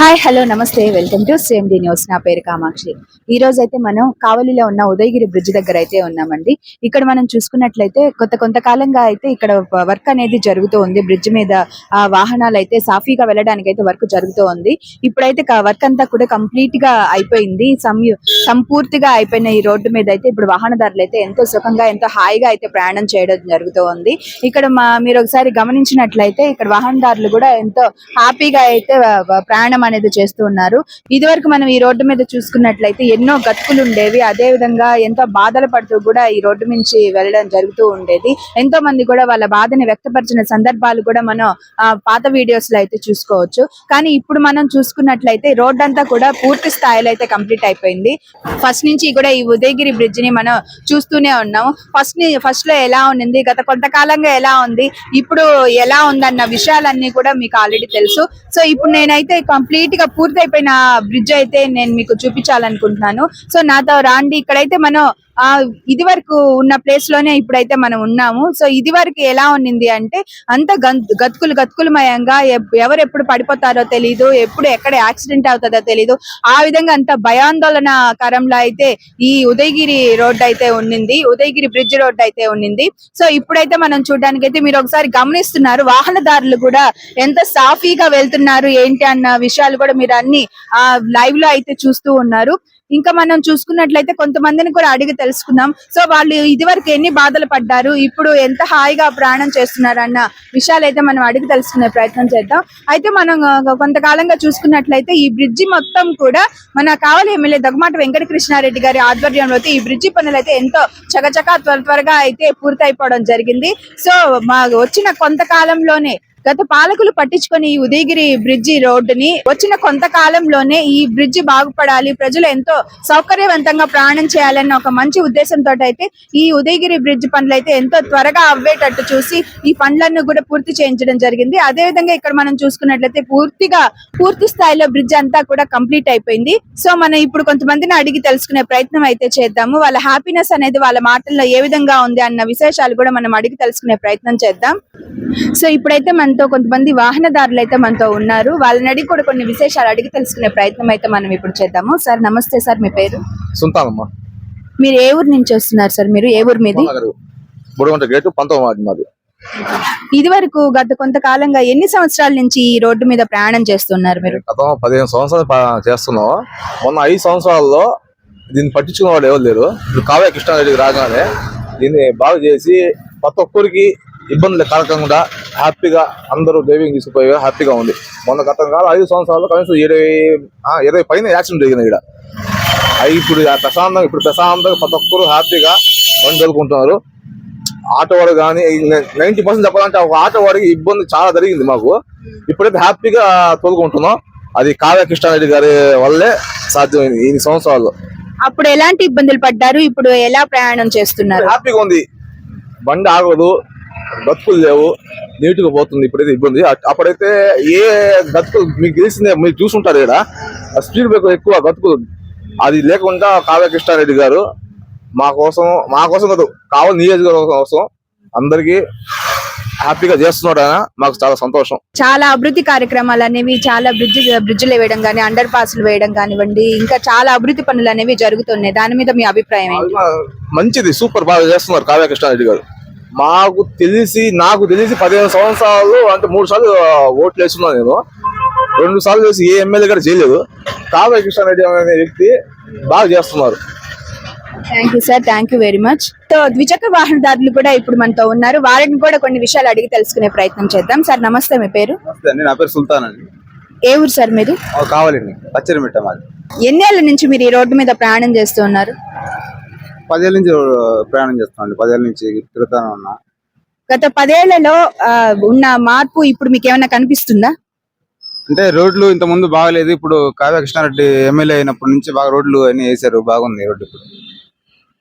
Hi hello నమస్తే. Welcome to same D news. నా పేరు కామాక్షి. ఈ రోజు అయితే మనం కావలిలో ఉన్న ఉదయగిరి బ్రిడ్జ్ దగ్గర అయితే ఉన్నామండి. ఇక్కడ మనం చూసుకున్నట్లయితే కొత్త కొంతకాలంగా అయితే ఇక్కడ వర్క్ అనేది జరుగుతూ ఉంది. బ్రిడ్జ్ మీద వాహనాలు అయితే సాఫీగా వెళ్ళడానికి అయితే వర్క్ జరుగుతూ ఉంది. ఇప్పుడైతే వర్క్ అంతా కూడా కంప్లీట్గా అయిపోయింది సంపూర్తిగా అయిపోయిన ఈ రోడ్డు మీద అయితే ఇప్పుడు వాహనదారులు అయితే ఎంతో సుఖంగా ఎంతో హాయిగా అయితే ప్రయాణం చేయడం జరుగుతూ ఉంది. ఇక్కడ మా మీరు ఒకసారి గమనించినట్లయితే ఇక్కడ వాహనదారులు కూడా ఎంతో హ్యాపీగా అయితే ప్రయాణం అనేది చేస్తూ ఉన్నారు. ఇది వరకు మనం ఈ రోడ్డు మీద చూసుకున్నట్లయితే ఎన్నో గతుకులు ఉండేవి. అదే విధంగా ఎంతో బాధలు పడుతూ కూడా ఈ రోడ్డు నుంచి వెళ్ళడం జరుగుతూ ఉండేది. ఎంతో మంది కూడా వాళ్ళ బాధని వ్యక్తపరిచిన సందర్భాలు కూడా మనం ఆ, పాత వీడియోస్లో అయితే చూసుకోవచ్చు. కానీ ఇప్పుడు మనం చూసుకున్నట్లయితే రోడ్ అంతా కూడా పూర్తి స్థాయిలో అయితే కంప్లీట్ అయిపోయింది. ఫస్ట్ నుంచి కూడా ఈ ఉదయగిరి బ్రిడ్జ్ని మనం చూస్తూనే ఉన్నాం. ఫస్ట్ ఫస్ట్లో ఎలా ఉండింది గత కొంతకాలంగా ఎలా ఉంది? ఇప్పుడు ఎలా ఉందన్న విషయాలన్నీ కూడా మీకు ఆల్రెడీ తెలుసు. సో ఇప్పుడు నేనైతే కంప్లీట్ గా పూర్తయిపోయిన బ్రిడ్జ్ అయితే నేను మీకు చూపించాలనుకుంటున్నాను. సో నాతో రాండి. ఇక్కడైతే మనం ఆ ఇది వరకు ఉన్న ప్లేస్లోనే ఇప్పుడైతే మనం ఉన్నాము. సో ఇది వరకు ఎలా ఉన్నింది అంటే అంత గతుకులు గతుకులమయంగా ఎవరు ఎప్పుడు పడిపోతారో తెలీదు ఎప్పుడు ఎక్కడ యాక్సిడెంట్ అవుతుందో తెలీదు. ఆ విధంగా అంత భయాందోళన కరంలో అయితే ఈ ఉదయగిరి రోడ్ అయితే ఉన్నింది. ఉదయగిరి బ్రిడ్జ్ రోడ్ అయితే ఉన్నింది. సో ఇప్పుడైతే మనం చూడడానికి అయితే మీరు ఒకసారి గమనిస్తున్నారు వాహనదారులు కూడా ఎంత సాఫీగా వెళ్తున్నారు ఏంటి అన్న విషయాలు కూడా మీరు అన్ని ఆ లైవ్లో అయితే చూస్తూ ఉన్నారు. ఇంకా మనం చూసుకున్నట్లయితే కొంతమందిని కూడా అడిగి తెలుసుకుందాం. సో వాళ్ళు ఇదివరకు ఎన్ని బాధలు పడ్డారు? ఇప్పుడు ఎంత హాయిగా ప్రయాణం చేస్తున్నారు అన్న విషయాలు అయితే మనం అడిగి తెలుసుకునే ప్రయత్నం చేద్దాం. అయితే మనం కొంతకాలంగా చూసుకున్నట్లయితే ఈ బ్రిడ్జి మొత్తం కూడా మన కావలి ఎమ్మెల్యే దగ్గమాట వెంకట కృష్ణారెడ్డి గారి ఆధ్వర్యంలో అయితే ఈ బ్రిడ్జి పనులు అయితే ఎంతో చకచకా త్వర త్వరగా అయితే పూర్తి అయిపోవడం జరిగింది. సో మా వచ్చిన కొంతకాలంలోనే గత పాలకులు పట్టించుకొని ఈ ఉదయగిరి బ్రిడ్జి రోడ్డుని వచ్చిన కొంతకాలంలోనే ఈ బ్రిడ్జి బాగుపడాలి ప్రజలు ఎంతో సౌకర్యవంతంగా ప్రయాణం చేయాలన్న ఒక మంచి ఉద్దేశంతో అయితే ఈ ఉదయగిరి బ్రిడ్జ్ పనులు అయితే ఎంతో త్వరగా అవ్వేటట్టు చూసి ఈ పనులన్నీ కూడా పూర్తి చేయించడం జరిగింది. అదే విధంగా ఇక్కడ మనం చూసుకున్నట్లయితే పూర్తిగా పూర్తి స్థాయిలో బ్రిడ్జ్ అంతా కూడా కంప్లీట్ అయిపోయింది. సో మనం ఇప్పుడు కొంతమందిని అడిగి తెలుసుకునే ప్రయత్నం అయితే చేద్దాము. వాళ్ళ హ్యాపీనెస్ అనేది వాళ్ళ మాటల్లో ఏ విధంగా ఉంది అన్న విశేషాలు కూడా మనం అడిగి తెలుసుకునే ప్రయత్నం చేద్దాం. సో ఇప్పుడైతే మనతో కొంతమంది వాహనదారులు అయితే మనతో ఉన్నారు. వాళ్ళని అడిగి కూడా కొన్ని విశేషాలు అడిగి తెలుసుకునే ప్రయత్నం అయితే మనం ఇప్పుడు చేద్దాము. సార్ నమస్తే సార్ మీ పేరు? సుల్తానమ్మ మీరు ఏ ఊరు నుంచి వస్తున్నారు సార్? మీరు ఏ ఊరు మీది? నగరు బుడగంట గేటు పంతొమ్మిది మాది. ఇది వరకు గత కొంతకాలంగా ఎన్ని సంవత్సరాల నుంచి ఈ రోడ్డు మీద ప్రయాణం చేస్తున్నారు మీరు? గతం పదిహేను సంవత్సరాలు చేస్తున్నాం. మొన్న ఐదు సంవత్సరాల్లో దీన్ని పట్టించుకున్న వాళ్ళు ఎవరు లేరు. కావ్య కృష్ణారెడ్డికి రాగానే దీన్ని బాగు చేసి ప్రతి ఒక్కరికి ఇబ్బందులు కలగకుండా హ్యాపీగా అందరూ డ్రైవింగ్ తీసుకుపోయి హ్యాపీగా ఉంది. మొన్న గతం కాలం ఐదు సంవత్సరాల్లో కనీసం ఇరవై ఇరవై పైన యాక్సిడెంట్ జరిగింది ఇక్కడ. అవి ఇప్పుడు ప్రశాంతంగా ఇప్పుడు ప్రశాంతంగా ప్రతి ఒక్కరు హ్యాపీగా బండి తోలుకుంటున్నారు. ఆటో వాడు కానీ నైన్టీ పర్సెంట్ చెప్పాలంటే ఒక ఆటో వాడికి ఇబ్బంది చాలా జరిగింది మాకు. ఇప్పుడైతే హ్యాపీగా తోలుకుంటున్నాం. అది కావ్య కృష్ణారెడ్డి గారి వల్లే సాధ్యమైంది ఈ సంవత్సరాల్లో. అప్పుడు ఎలాంటి ఇబ్బందులు పడ్డారు? ఇప్పుడు ఎలా ప్రయాణం చేస్తున్నారు? హ్యాపీగా ఉంది. బండి ఆగదు. గతుకులు లేవు నీట్గా పోతుంది ఇప్పుడైతే ఇబ్బంది. అప్పుడైతే ఏ గతుకులు మీకు తెలిసిందే మీరు చూసుంటారు ఇక్కడ. స్పీడ్ బ్రేక్ ఎక్కువ గతుకులు అది లేకుండా కావ్య కృష్ణారెడ్డి గారు మా కోసం మా కోసం కాదు కావాలి నియోజకవర్గం కోసం అందరికీ హ్యాపీగా చేస్తున్నాడు ఆయన. మాకు చాలా సంతోషం. చాలా అభివృద్ధి కార్యక్రమాలు అనేవి చాలా బ్రిడ్జ్ బ్రిడ్జ్లు వేయడం కానీ అండర్ పాస్లు వేయడం కానివ్వండి ఇంకా చాలా అభివృద్ధి పనులు అనేవి జరుగుతున్నాయి. దాని మీద మీ అభిప్రాయం ఏంటి? మంచిది సూపర్ బాగా చేస్తున్నారు కావ్య కృష్ణారెడ్డి గారు. మాకు తెలిసి నాకు తెలిసి పదిహేను సంవత్సరాలు అంటే మూడు సార్లు ఓట్లు వేస్తున్నాను నేను. రెండు సార్లు చేసి ఏ ఎమ్మెల్యే గారు చేయలేదు. కావ్య కృష్ణారెడ్డి అనే వ్యక్తి బాగా చేస్తున్నారు. Thank you sir thank you very much so ద్విచక్ర వాహనదారులు కూడా ఇప్పుడు మనతో ఉన్నారు. వారిని కూడా కొన్ని విషయాలు అడిగి తెలుసుకునే ప్రయత్నం చేద్దాం. సార్ నమస్తే మీ పేరు? నా పేరు సుల్తాన్ అండి. ఏ ఊరు సార్ మీరు? కావాలండి. పచ్చరిమిట్ట మాది. ఎన్నేళ్ళ నుంచి మీరు ఈ రోడ్డు మీద ప్రయాణం చేస్తూ ఉన్నారు? పదేళ్ళ నుంచి ప్రయాణం చేస్తానండి పదేళ్ళ నుంచి తిరుగుతానే ఉన్నా. గత పదేళ్ళలో ఆ, ఉన్న మార్పు ఇప్పుడు మీకు ఏమైనా కనిపిస్తుందా? అంటే రోడ్లు ఇంత ముందు బాగలేదు. ఇప్పుడు కావ్య కృష్ణారెడ్డి ఎమ్మెల్యే అయినప్పటి నుంచి బాగా రోడ్లు అన్ని వేసారు బాగుంది రోడ్డు ఇప్పుడు.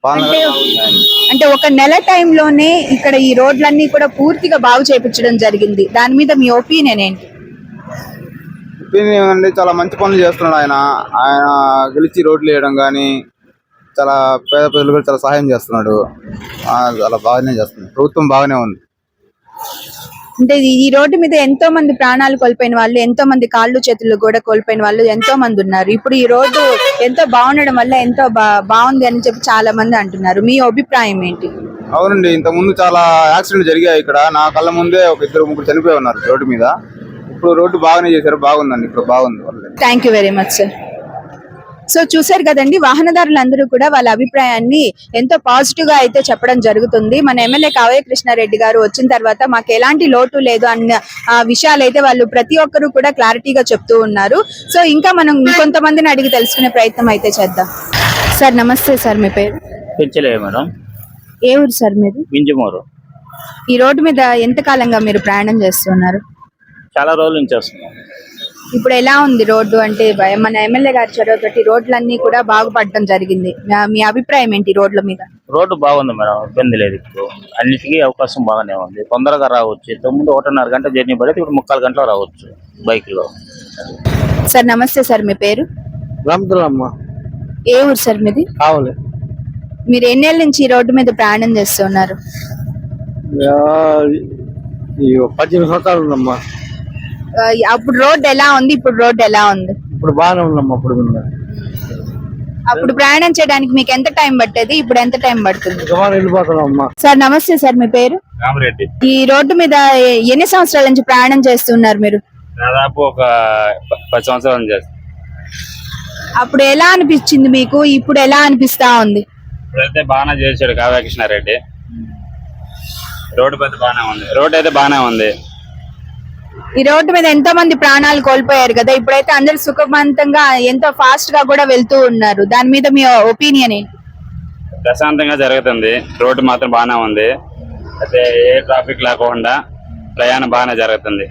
పాలన అంటే- బాగుంది. అంటే ఒక నెల టైంలోనే ఇక్కడ ఈ రోడ్లన్నీ కూడా పూర్తిగా బాగు చేపించడం జరిగింది. దాని మీద మీ ఒపీనియన్ ఏంటి? ఒపీనియన్ ఏమండి చాలా మంచి పనులు చేస్తున్నాడు ఆయన. ఆయన గెలిచి రోడ్లు వేయడం కానీ చాలా పేద ప్రజలు కూడా చాలా సహాయం చేస్తున్నాడు. చాలా బాగానే చేస్తున్నాడు ప్రభుత్వం బాగానే ఉంది. అంటే ఈ- రోడ్డు మీద ఎంతో మంది ప్రాణాలు కోల్పోయిన వాళ్ళు ఎంతో మంది కాళ్ళు చేతులు కూడా కోల్పోయిన వాళ్ళు ఎంతో మంది ఉన్నారు. ఇప్పుడు ఈ రోడ్డు ఎంతో బాగుండడం వల్ల ఎంతో బాగుంది అని చెప్పి చాలా మంది అంటున్నారు. మీ అభిప్రాయం ఏంటి? అవునండి ఇంత ముందు చాలా యాక్సిడెంట్ జరిగాయి ఇక్కడ. నా కళ్ళ ముందే ఒక ఇద్దరు ముగ్గురు చనిపోయి ఉన్నారు రోడ్డు మీద. ఇప్పుడు రోడ్డు బాగానే చేశారు బాగుందండి. ఇప్పుడు బాగుంది. Thank you very much sir so చూశారు కదండి వాహనదారులందరూ కూడా వాళ్ళ అభిప్రాయాన్ని ఎంతో పాజిటివ్గా అయితే చెప్పడం జరుగుతుంది. మన ఎమ్మెల్యే కావ్య కృష్ణారెడ్డి గారు వచ్చిన తర్వాత మాకు ఎలాంటి లోటు లేదు అన్న విషయాలు అయితే వాళ్ళు ప్రతి ఒక్కరు కూడా క్లారిటీగా చెప్తూ ఉన్నారు. సో ఇంకా మనం ఇంకొంతమందిని అడిగి తెలుసుకునే ప్రయత్నం అయితే చేద్దాం. సార్ నమస్తే సార్ మీ పేరు? మేడం. ఏ ఊరు సార్ మీరు ఈ రోడ్డు మీద ఎంత కాలంగా మీరు ప్రయాణం చేస్తున్నారు? చాలా రోజుల నుంచి వస్తున్నాం. ఇప్పుడు ఎలా ఉంది రోడ్డు అంటే మన ఎమ్మెల్యే గారి చొరవతోటి రోడ్లన్నీ కూడా బాగుపడడం జరిగింది. మీ- అభిప్రాయం ఏంటి రోడ్ల మీద? రోడ్డు బాగుంది మేడం ఇబ్బంది లేదు ఇప్పుడు. అన్నిటికీ అవకాశం బాగానే ఉంది. తొందరగా రావచ్చు. తొమ్మిది ఒకటిన్నర గంట జర్నీ పడితే ఇప్పుడు ముక్కాలు గంటలో రావచ్చు బైక్లో సార్ నమస్తే సార్ మీ పేరు? రామతులమ్మ ఏ ఊరు సార్ మీది? కావాలి. మీరు ఎన్నేళ్ళ నుంచి ఈ రోడ్డు మీద ప్రయాణం చేస్తున్నారు? ఈ పద్దెనిమిది సంవత్సరాలు ఉందమ్మా. అప్పుడు రోడ్డు ఎలా ఉంది? ఇప్పుడు రోడ్డు ఎలా ఉంది? ఇప్పుడు బాగానే ఉందమ్మా ఇప్పుడు మీద అప్పుడు ప్రయాణం చేయడానికి మీకు ఎంత టైం పట్టేది? ఇప్పుడు ఎంత టైం పడుతుంది? సార్ నమస్తే సార్ మీ పేరు? రామరెడ్డి. ఈ రోడ్డు మీద ఎన్ని సంవత్సరాల నుంచి ప్రయాణం చేస్తున్నారు మీరు? దాదాపు ఒక పది సంవత్సరాలు చేస్తాం అప్పుడు ఎలా అనిపించింది మీకు? ఇప్పుడు ఎలా అనిపిస్తా ఉంది? ఇప్పుడైతే బాగానే చేశాడు కావ్య కృష్ణారెడ్డి రోడ్డు పెద్ద బాగానే ఉంది. రోడ్డు అయితే బాగానే ఉంది. ఈ రోడ్డు మీద ఎంతో మంది ప్రాణాలు కోల్పోయారు కదా. ఇప్పుడైతే అందరు సుఖవంతంగా ఎంతో ఫాస్ట్గా కూడా వెళ్తూ ఉన్నారు. దాని మీద మీ ఒపీనియన్ ఏంటి? ప్రశాంతంగా జరుగుతుంది. రోడ్డు మాత్రం బాగానే ఉంది. అయితే ఏ ట్రాఫిక్ లేకుండా ప్రయాణం బాగానే జరుగుతుంది.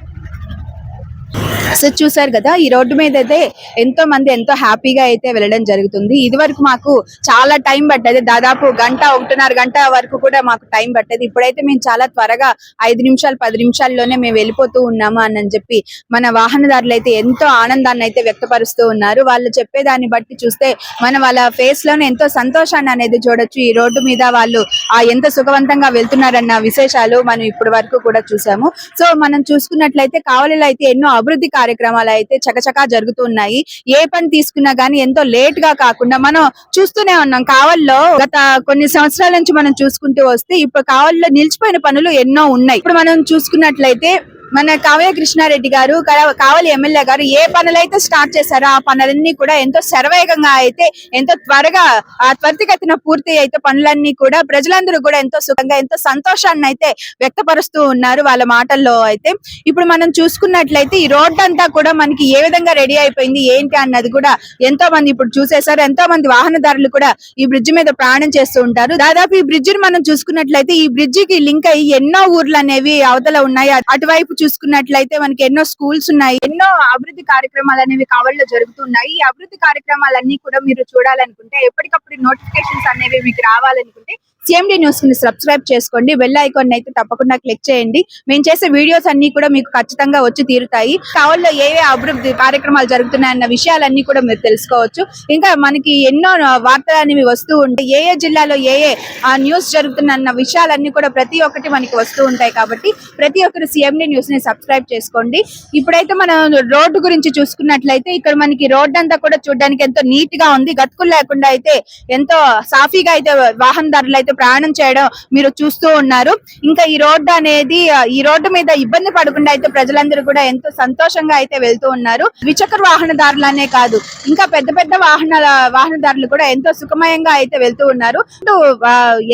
సో చూసారు కదా? ఈ రోడ్డు మీద అయితే ఎంతో మంది ఎంతో హ్యాపీగా అయితే వెళ్ళడం జరుగుతుంది. ఇది వరకు మాకు చాలా టైం పట్టేది. దాదాపు గంట ఒకటిన్నర గంట వరకు కూడా మాకు టైం పట్టేది. ఇప్పుడైతే మేము చాలా త్వరగా ఐదు నిమిషాలు పది నిమిషాల్లోనే మేము వెళ్ళిపోతూ ఉన్నాము అని చెప్పి మన వాహనదారులు అయితే ఎంతో ఆనందాన్ని అయితే వ్యక్తపరుస్తూ ఉన్నారు. వాళ్ళు చెప్పేదాన్ని బట్టి చూస్తే మన వాళ్ళ ఫేస్లోనే ఎంతో సంతోషాన్ని అనేది చూడొచ్చు. ఈ రోడ్డు మీద వాళ్ళు ఆ ఎంత సుఖవంతంగా వెళ్తున్నారన్న విశేషాలు మనం ఇప్పటి వరకు కూడా చూసాము. సో మనం చూసుకున్నట్లయితే కావలిలో అయితే ఎన్నో అభివృద్ధి కార్యక్రమాలు కార్యక్రమాలు అయితే చకచకా జరుగుతున్నాయి. ఏ పని తీసుకున్నా గానీ ఎంతో లేట్గా కాకుండా మనం చూస్తూనే ఉన్నాం. కావల్లో గత కొన్ని సంవత్సరాల నుంచి మనం చూసుకుంటూ వస్తే ఇప్పుడు కావల్లో నిలిచిపోయిన పనులు ఎన్నో ఉన్నాయి. ఇప్పుడు మనం చూసుకున్నట్లయితే మన కావ్య కృష్ణారెడ్డి గారు కావలి ఎమ్మెల్యే గారు ఏ పనులైతే స్టార్ట్ చేశారో ఆ పనులన్నీ కూడా ఎంతో శరవేగంగా అయితే ఎంతో త్వరగా ఆ త్వరితగతిన పూర్తి అయితే పనులన్నీ కూడా ప్రజలందరూ కూడా ఎంతో సుఖంగా ఎంతో సంతోషాన్ని అయితే వ్యక్తపరుస్తూ ఉన్నారు వాళ్ళ మాటల్లో అయితే. ఇప్పుడు మనం చూసుకున్నట్లయితే ఈ రోడ్డు అంతా కూడా మనకి ఏ విధంగా రెడీ అయిపోయింది ఏంటి అన్నది కూడా ఎంతో మంది ఇప్పుడు చూసేశారు. ఎంతో మంది వాహనదారులు కూడా ఈ బ్రిడ్జ్ మీద ప్రయాణం చేస్తూ ఉంటారు. దాదాపు ఈ బ్రిడ్జిని మనం చూసుకున్నట్లయితే ఈ బ్రిడ్జికి లింక్ అయ్యి ఎన్నో ఊర్లు అనేవి అవతల ఉన్నాయి. అటు- అటువైపు చూసుకున్నట్లయితే మనకి ఎన్నో స్కూల్స్ ఉన్నాయి ఎన్నో అభివృద్ధి కార్యక్రమాలు అనేవి కావలిలో జరుగుతున్నాయి. ఈ అభివృద్ధి కార్యక్రమాలన్నీ కూడా మీరు చూడాలనుకుంటే ఎప్పటికప్పుడు నోటిఫికేషన్స్ అనేవి మీకు రావాలనుకుంటే సిఎండి న్యూస్ని సబ్స్క్రైబ్ చేసుకోండి. బెల్ ఐకాన్ అయితే తప్పకుండా క్లిక్ చేయండి. మేము చేసే వీడియోస్ అన్ని కూడా మీకు ఖచ్చితంగా వచ్చి తీరుతాయి. కావల్లో ఏ ఏ అభివృద్ధి కార్యక్రమాలు జరుగుతున్నాయన్న విషయాలన్నీ కూడా మీరు తెలుసుకోవచ్చు. ఇంకా మనకి ఎన్నో వార్తలు అనేవి వస్తూ ఉంటాయి ఏ ఏ జిల్లాలో ఏ ఏ ఆ న్యూస్ జరుగుతున్న విషయాలన్నీ కూడా ప్రతి ఒక్కటి మనకి వస్తూ ఉంటాయి కాబట్టి ప్రతి ఒక్కరు సిఎండి న్యూస్ని సబ్స్క్రైబ్ చేసుకోండి. ఇప్పుడైతే మనం రోడ్డు గురించి చూసుకున్నట్లయితే ఇక్కడ మనకి రోడ్ అంతా కూడా చూడడానికి ఎంతో నీట్గా ఉంది. గతుకులు లేకుండా అయితే ఎంతో సాఫీగా అయితే వాహనదారులు అయితే ప్రయాణం చేయడం మీరు చూస్తూ ఉన్నారు. ఇంకా ఈ రోడ్డు అనేది ఈ రోడ్డు మీద ఇబ్బంది పడకుండా అయితే ప్రజలందరూ కూడా ఎంతో సంతోషంగా అయితే వెళ్తూ ఉన్నారు. ద్విచక్ర వాహనదారులనే కాదు ఇంకా పెద్ద పెద్ద వాహనాల వాహనదారులు కూడా ఎంతో సుఖమయంగా అయితే వెళ్తూ ఉన్నారు.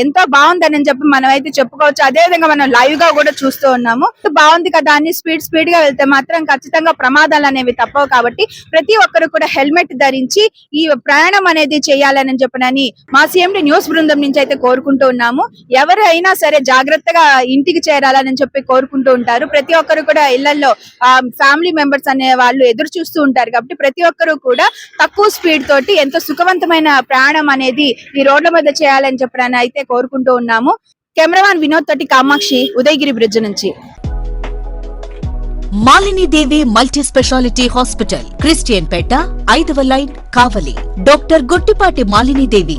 ఎంతో బాగుందని చెప్పి మనం అయితే చెప్పుకోవచ్చు. అదే విధంగా మనం లైవ్గా కూడా చూస్తూ ఉన్నాము. బాగుంది కదా అని స్పీడ్ స్పీడ్గా వెళ్తే మాత్రం ఖచ్చితంగా ప్రమాదాలు అనేవి తప్పవు కాబట్టి ప్రతి ఒక్కరు కూడా హెల్మెట్ ధరించి ఈ ప్రయాణం అనేది చేయాలని చెప్పనని మా సీఎండి న్యూస్ బృందం నుంచి అయితే కోరుకుంటూ ఉన్నాము. ఎవరైనా సరే జాగ్రత్తగా ఇంటికి చేరాలని చెప్పి కోరుకుంటూ ఉంటారు. ప్రతి ఒక్కరు కూడా ఇళ్ళలో ఫ్యామిలీ మెంబర్స్ అనే వాళ్ళు ఎదురు చూస్తూ ఉంటారు. కాబట్టి ప్రతి ఒక్కరు కూడా తక్కువ స్పీడ్ తోటి ఎంతో సుఖవంతమైన ప్రయాణం అనేది ఈ రోడ్ల మీద చేయాలని చెప్పడానికి అయితే కోరుకుంటూ ఉన్నాము. కెమెరామాన్ వినోద్ తోటి కామాక్షి ఉదయగిరి బ్రిడ్జ్ నుంచి. Malini Devi multi speciality hospital Christian Peta ఐదవ line Kavali. Doctor Guttipati Malini Devi.